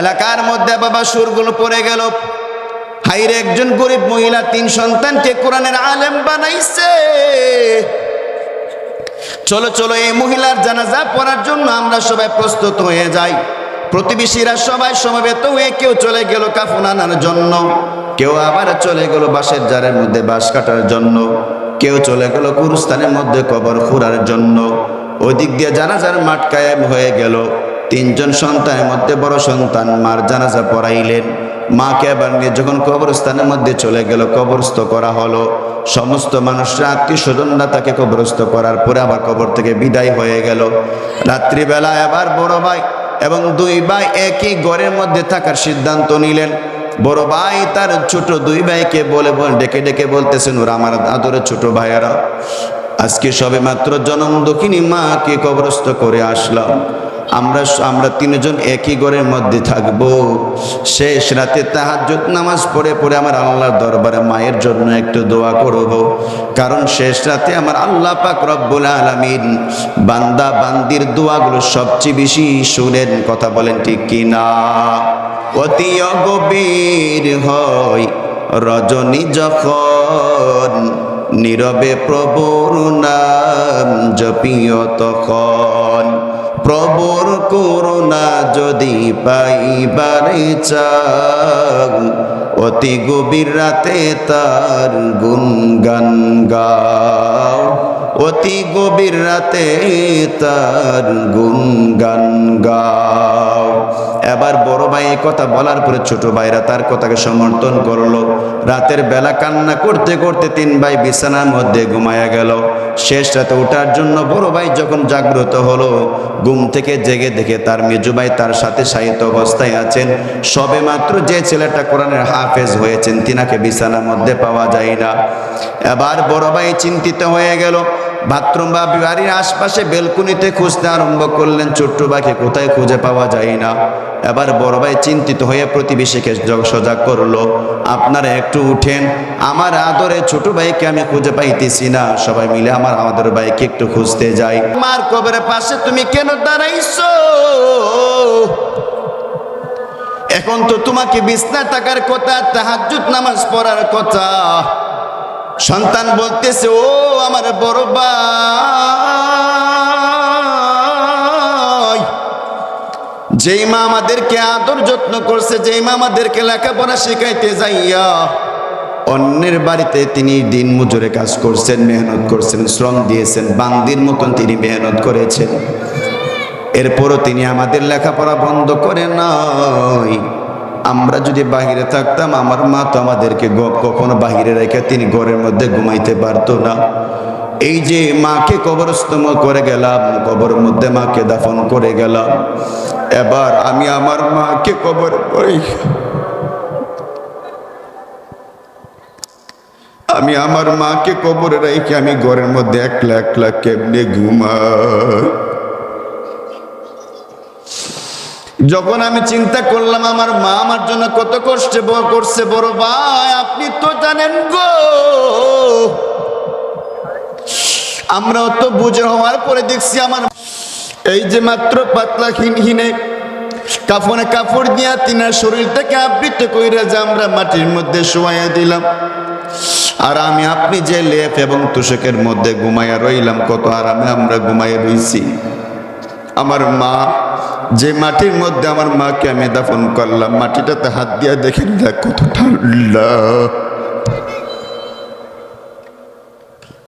এলাকার মধ্যে বাবা সুরগুলো পড়ে গেল। হাইরে একজন গরিব মহিলা তিন সন্তানকে কোরআনের আলেম বানাইছে। চলো চলো, এই মহিলার জানাজা পড়ার জন্য আমরা সবাই প্রস্তুত হয়ে যাই। প্রতিবেশীরা সবাই সমবেত হয়ে কেউ চলে গেল কাফন আনার জন্য। কেউ আবার চলে গেল বাঁশের জারের মধ্যে বাঁশ কাটার জন্য। কেউ চলে গেল গুরুস্থানের মধ্যে কবর খুঁড়ার জন্য। ওই দিক দিয়ে জানাজার মাঠ কায়েম হয়ে গেল। তিনজন সন্তানের মধ্যে বড় সন্তান মার জানাজা পড়াইলেন। মাকে আবার নিয়ে যখন কবরস্থানের মধ্যে চলে গেল, কবরস্থ করা হলো। সমস্ত মানুষরা আত্মীয় স্বজনরা তাকে কবরস্থ করার পরে আবার কবর থেকে বিদায় হয়ে গেল। রাত্রিবেলা আবার বড় ভাই এবং দুই ভাই একই ঘরের মধ্যে থাকার সিদ্ধান্ত নিলেন। বড় ভাই তার ছোট দুই ভাইকে বলে বল, ডেকে ডেকে বলতেছেন, ওরা আমার আদরের ছোট ভাইয়ারা, আজকে সবে মাত্র জনম দক্ষিণী মাকে কবরস্থ করে আসলাম। আমরা আমরা তিনজন একই ঘরের মধ্যে থাকব। শেষ রাতে তাহাজ্জুদ নামাজ পড়ে পড়ে আমার আল্লাহর দরবারে মায়ের জন্য একটু দোয়া করব। কারণ শেষ রাতে আমার আল্লাহ পাক রব্বুল আলামিন বান্দা বান্দির দোয়াগুলো সবচেয়ে বেশি শুনেন। কথা বলেন ঠিক কি না অতি গভীর হয় রজনী যখন নীরবে প্রভুর নাম জপিও তখন। প্রভুর করুণা যদি পাইবারে চাও অতি গভীর রাতে তার গুনগান গাও। অতি গভীর রাতে তার গুনগান গাও। এবার বড় ভাই কথা বলার পরে ছোট ভাইরা তার কথাকে সমর্থন করল। রাতের বেলা কান্না করতে করতে তিন ভাই বিছানার মধ্যে ঘুমায়া গেল। শেষ রাতে ওঠার জন্য বড় ভাই যখন জাগ্রত হলো, ঘুম থেকে জেগে দেখে তার মেজু ভাই তার সাথে সাহিত্য অবস্থায় আছেন। সবে মাত্র যে ছেলেটা কোরআনের হাফেজ হয়েছেন, তিনাকে বিছানার মধ্যে পাওয়া যায় না। এবার বড় ভাই চিন্তিত হয়ে গেল বাথরুম বা বাড়ির আশপাশে বেলকুনিতে খুঁজতে আরম্ভ করলেন, ছোট্ট ভাইকে কোথায় খুঁজে পাওয়া যায় না? এবার বড় ভাই চিন্তিত হয়ে প্রতিবেশীকে সজাগ করল, আপনারা একটু উঠেন, আমার আদরে ছোট ভাইকে আমি খুঁজে পাইতেছি না। সবাই মিলে, আমার আমাদের ভাইকে একটু খুঁজতে যাই। মার কবরের পাশে তুমি কেন দাঁড়াইছো? এখন তো তোমাকে বিছনা থাকার কথা, তাহাজ্জুদ নামাজ পড়ার কথা। সন্তান বলতেছে, ও আমার বড় ভাই, যেই মা আমাদেরকে আদর যত্ন করছে, যেই মা আমাদেরকে লেখাপড়া শেখাইতে যাইয়া, অন্যের বাড়িতে তিনি দিন মজুরে কাজ করছেন, মেহনত করছেন, শ্রম দিয়েছেন, বান্দির মতন তিনি মেহনত করেছেন। এরপরও তিনি আমাদের লেখাপড়া বন্ধ করে নাই। আমরা যদি বাহিরে থাকতাম, আমার মা তো আমাদেরকে কখনো বাহিরে রেখে তিনি ঘরের মধ্যে ঘুমাইতে পারতো না। এই যে মাকে কবরস্থ ম- করে গেলাম, কবরের মধ্যে মাকে দাফন করে গেলাম। এবার আমি আমার মাকে কবর করে। আমি আমার মাকে কবরে রেখে আমি ঘরের মধ্যে একলা একলা কেমনে ঘুমাই? যখন আমি চিন্তা করলাম, আমার মা আমার জন্য কত কষ্টে করছে, বড় ভাই, আপনি তো জানেন গো। আমরাও তো বুঝে হওয়ার পরে দেখছি আমার এই যে মাত্র পাতলা হিনহিনে কাফনে কাপড় দিয়া তিনার শরীরটাকে আবৃত কইরা যে আমরা মাটির মধ্যে শোয়াইয়া দিলাম। আর আমি আপনি যে লেপ এবং তুষকের মধ্যে ঘুমাইয়া রইলাম, কত আরামে আমরা ঘুমাইয়া রইছি। আমার মা যে মাটির মধ্যে আমার মাকে আমি দাফন করলাম, মাটিটাতে হাত দিয়ে দেখেন দেখ কত ঠান্ডা